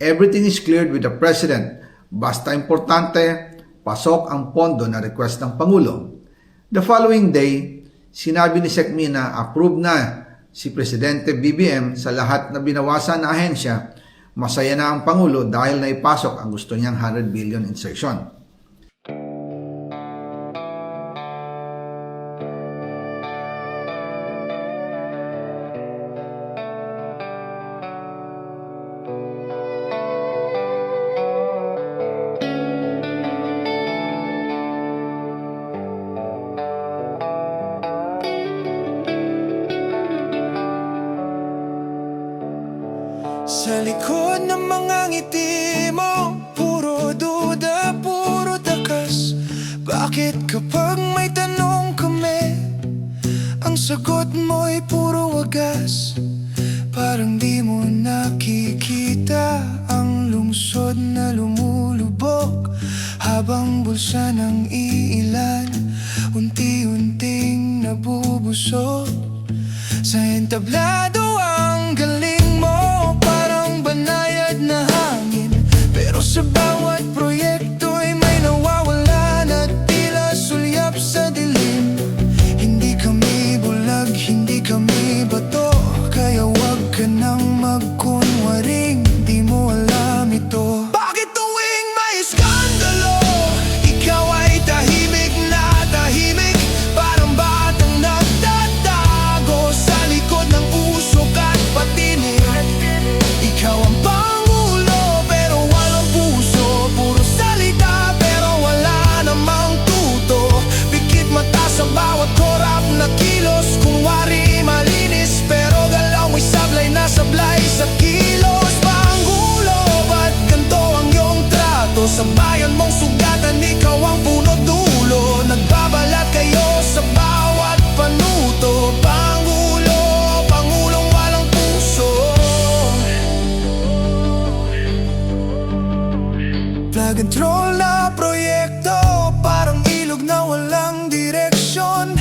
everything is cleared with the President. Basta importante, pasok ang pondo na request ng Pangulo. The following day, sinabi ni Sekmi na approve na si Presidente BBM sa lahat na binawasan na ahensya. Masaya na ang Pangulo dahil naipasok ang gusto niyang 100 billion insertion. Sa likod ng mga ngiti mo Puro duda, puro takas. Bakit kapag may tanong kami Ang sagot mo'y puro wagas? Parang di mo nakikita Ang lungsod na lumulubog Habang bulsa ng iilan Unti-unting nabubusog. Sa entablado Pero sa bawat Sa bayan mong sugatan, ikaw ang puno dulo. Nagbabalat kayo sa bawat panuto. Pangulo, Pangulong walang puso. Plug and troll na proyekto Parang ilog na walang direksyon.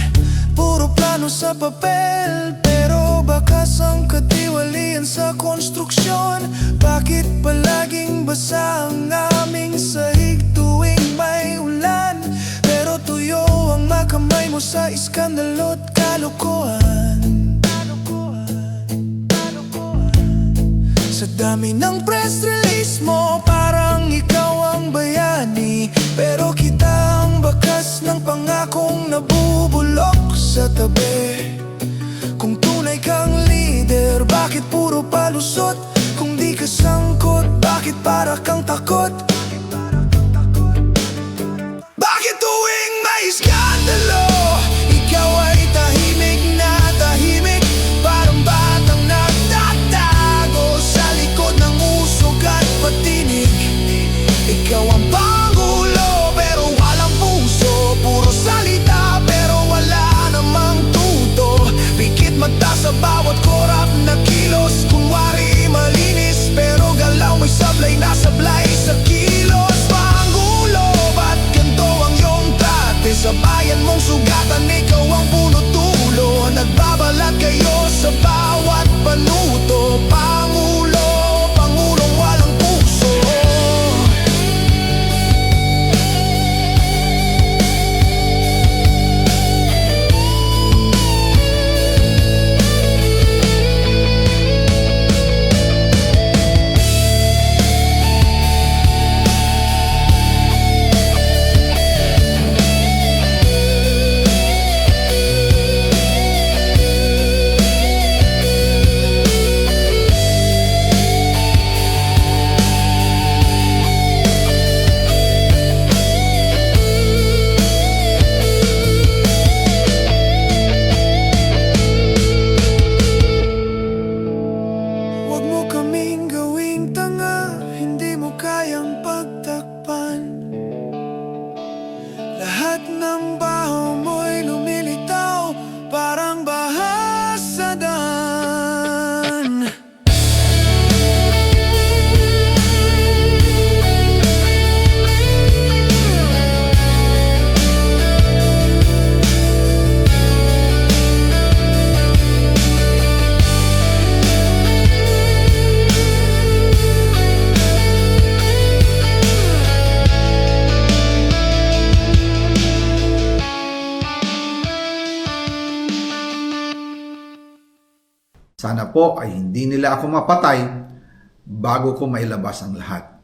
Puro plano sa papel Pero bakas ang katiwalian sa konstruksyon. Bakit palaging basa ang mo sa iskandalo't kalokohan Sa dami ng press release mo Parang ikaw ang bayani Pero kita ang bakas ng pangakong nabubulok sa tabi Kung tunay kang leader Bakit puro palusot? Kung di ka sangkot Bakit para kang takot? kaming gawing tanga Hindi mo kayang pagtakpan. Lahat ng bagay Sana po ay hindi nila ako mapatay bago ko mailabas ang lahat.